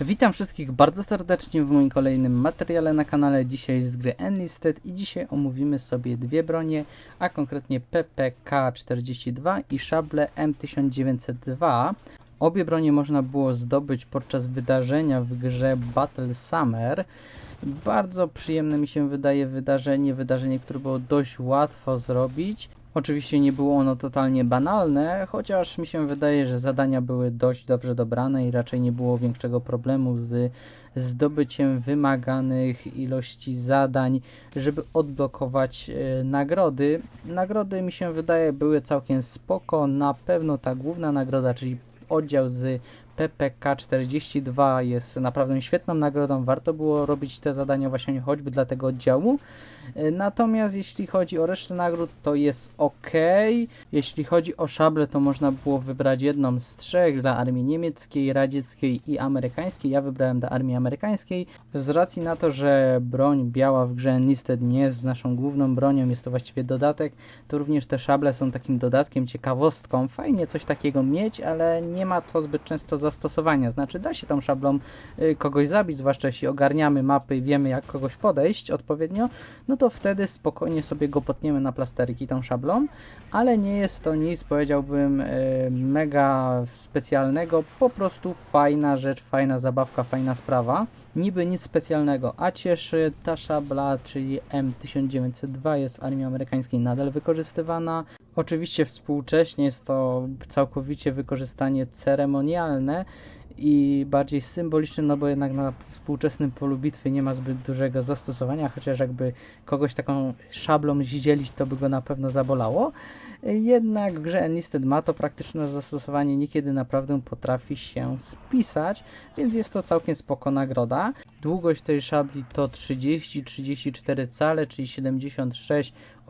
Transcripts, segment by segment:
Witam wszystkich bardzo serdecznie w moim kolejnym materiale na kanale. Dzisiaj z gry Enlisted i dzisiaj omówimy sobie dwie bronie, a konkretnie PPK-42 i szable M1902. Obie bronie można było zdobyć podczas wydarzenia w grze Battle Summer. Bardzo przyjemne mi się wydaje wydarzenie, wydarzenie, które było dość łatwo zrobić. Oczywiście nie było ono totalnie banalne, chociaż mi się wydaje, że zadania były dość dobrze dobrane i raczej nie było większego problemu z zdobyciem wymaganych ilości zadań, żeby odblokować e, nagrody. Nagrody mi się wydaje były całkiem spoko, na pewno ta główna nagroda, czyli oddział z PPK 42 jest naprawdę świetną nagrodą. Warto było robić te zadania właśnie choćby dla tego oddziału. E, Natomiast jeśli chodzi o resztę nagród, to jest ok. Jeśli chodzi o szable, to można było wybrać jedną z trzech dla armii niemieckiej, radzieckiej i amerykańskiej. Ja wybrałem dla armii amerykańskiej. Z racji na to, że broń biała w grze Enlisted nie jest naszą główną bronią, jest to właściwie dodatek, to również te szable są takim dodatkiem, ciekawostką. Fajnie coś takiego mieć, ale nie ma to zbyt często zastosowania. Znaczy da się tą szablą y, kogoś zabić, zwłaszcza jeśli ogarniamy mapy i wiemy jak kogoś podejść odpowiednio, no to wtedy spokojnie sobie go potniemy na plasterki tą szablą, ale nie jest to nic, powiedziałbym, y, mega specjalnego, po prostu fajna rzecz, fajna zabawka, fajna sprawa. Niby nic specjalnego, a cieszy ta szabla, czyli M1902 jest w armii amerykańskiej nadal wykorzystywana. Oczywiście współcześnie jest to całkowicie wykorzystanie ceremonialne i bardziej symboliczne, no bo jednak na współczesnym polu bitwy nie ma zbyt dużego zastosowania, chociaż jakby kogoś taką szablą zidzielić, to by go na pewno zabolało. Jednak w grze Enlisted ma to praktyczne zastosowanie, niekiedy naprawdę potrafi się spisać, więc jest to całkiem spoko nagroda. Długość tej szabli to 30-34 cale, czyli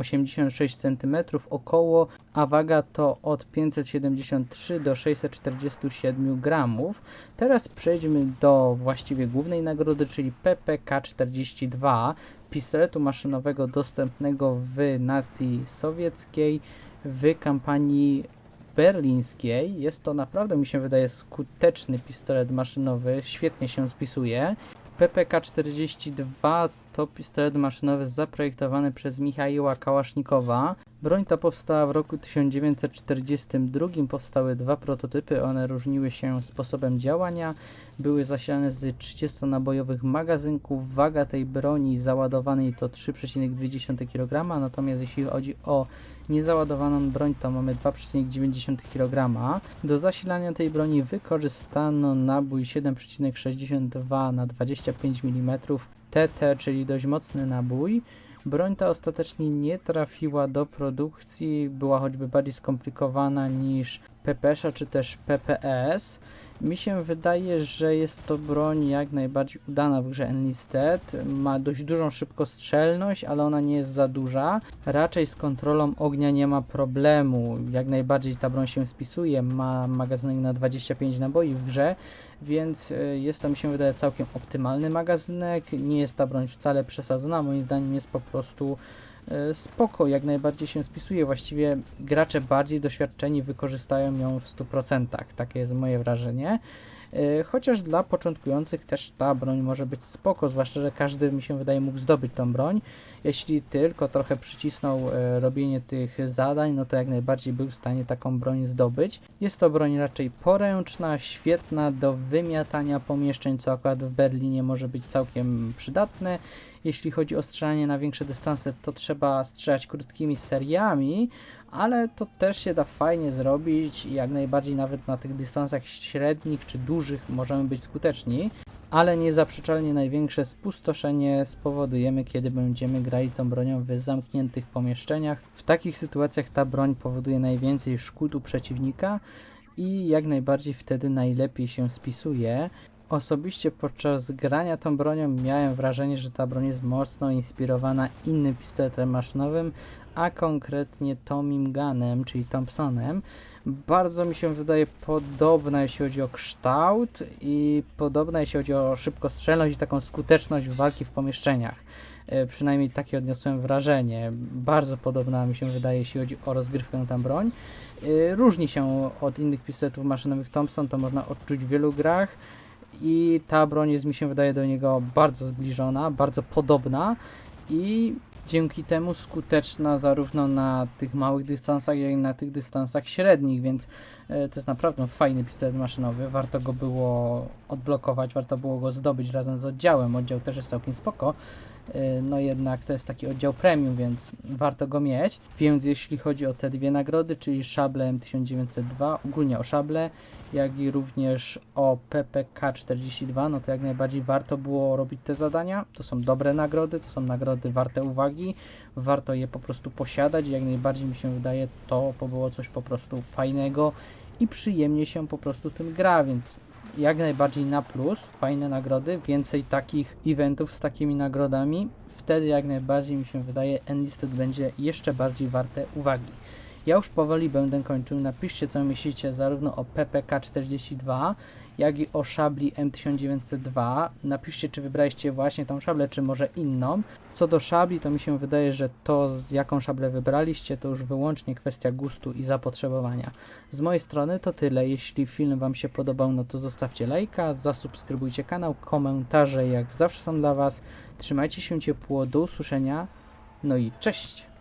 76-86 cm około, a waga to od 573 do 647 gramów. Teraz przejdźmy do właściwie głównej nagrody, czyli PPK-42, pistoletu maszynowego dostępnego w nacji sowieckiej w kampanii berlińskiej. Jest to naprawdę, mi się wydaje, skuteczny pistolet maszynowy, świetnie się spisuje. PPK-42 to pistolet maszynowy zaprojektowany przez Michaiła Kałasznikowa. Broń ta powstała w roku 1942. Powstały dwa prototypy, one różniły się sposobem działania. Były zasilane z 30-nabojowych magazynków. Waga tej broni załadowanej to 3,2 kg, natomiast jeśli chodzi o niezaładowaną broń, to mamy 2,9 kg. Do zasilania tej broni wykorzystano nabój 7,62 na 25 mm TT, czyli dość mocny nabój. Broń ta ostatecznie nie trafiła do produkcji, była choćby bardziej skomplikowana niż PPSza czy też PPS. Mi się wydaje, że jest to broń jak najbardziej udana w grze Enlisted. Ma dość dużą szybkostrzelność, ale ona nie jest za duża. Raczej z kontrolą ognia nie ma problemu. Jak najbardziej ta broń się spisuje. Ma magazynek na 25 naboi w grze, więc y, jest to mi się wydaje całkiem optymalny magazynek. Nie jest ta broń wcale przesadzona. Moim zdaniem jest po prostu spoko, jak najbardziej się spisuje. Właściwie gracze bardziej doświadczeni wykorzystają ją w 100%. Takie jest moje wrażenie. Y, Chociaż dla początkujących też ta broń może być spoko, zwłaszcza, że każdy mi się wydaje mógł zdobyć tą broń. Jeśli tylko trochę przycisnął e, robienie tych zadań, no to jak najbardziej był w stanie taką broń zdobyć. Jest to broń raczej poręczna, świetna do wymiatania pomieszczeń, co akurat w Berlinie może być całkiem przydatne. Jeśli chodzi o strzelanie na większe dystanse, to trzeba strzelać krótkimi seriami, ale to też się da fajnie zrobić jak najbardziej nawet na tych dystansach średnich czy dużych możemy być skuteczni. Ale niezaprzeczalnie największe spustoszenie spowodujemy, kiedy będziemy grali tą bronią w zamkniętych pomieszczeniach. W takich sytuacjach ta broń powoduje najwięcej szkód u przeciwnika i jak najbardziej wtedy najlepiej się spisuje. Osobiście podczas grania tą bronią miałem wrażenie, że ta broń jest mocno inspirowana innym pistoletem maszynowym, a konkretnie Tomim Gunem, czyli Thompsonem. Bardzo mi się wydaje podobna, jeśli chodzi o kształt i podobna, jeśli chodzi o szybkostrzelność i taką skuteczność walki w pomieszczeniach. E, Przynajmniej takie odniosłem wrażenie. Bardzo podobna mi się wydaje, jeśli chodzi o rozgrywkę na tę broń. E, Różni się od innych pistoletów maszynowych Thompson, to można odczuć w wielu grach i ta broń jest mi się wydaje do niego bardzo zbliżona, bardzo podobna i dzięki temu skuteczna zarówno na tych małych dystansach, jak i na tych dystansach średnich, więc e, to jest naprawdę fajny pistolet maszynowy. Warto go było odblokować, warto było go zdobyć razem z oddziałem. Oddział też jest całkiem spoko. E, No jednak to jest taki oddział premium, więc warto go mieć. Więc jeśli chodzi o te dwie nagrody, czyli szable M1902, ogólnie o szable, jak i również o PPK-42, no to jak najbardziej warto było robić te zadania. To są dobre nagrody, to są nagrody warte uwagi, warto je po prostu posiadać. Jak najbardziej mi się wydaje, to było coś po prostu fajnego i przyjemnie się po prostu tym gra, więc jak najbardziej na plus, fajne nagrody, więcej takich eventów z takimi nagrodami. Wtedy jak najbardziej mi się wydaje, Enlisted będzie jeszcze bardziej warte uwagi. Ja już powoli będę kończył. Napiszcie co myślicie zarówno o PPK-42, jak i o szabli M1902. Napiszcie czy wybraliście właśnie tą szablę, czy może inną. Co do szabli, to mi się wydaje, że to jaką szablę wybraliście, to już wyłącznie kwestia gustu i zapotrzebowania. Z mojej strony to tyle. Jeśli film Wam się podobał, no to zostawcie lajka, zasubskrybujcie kanał, komentarze jak zawsze są dla Was. Trzymajcie się ciepło, do usłyszenia, no i cześć!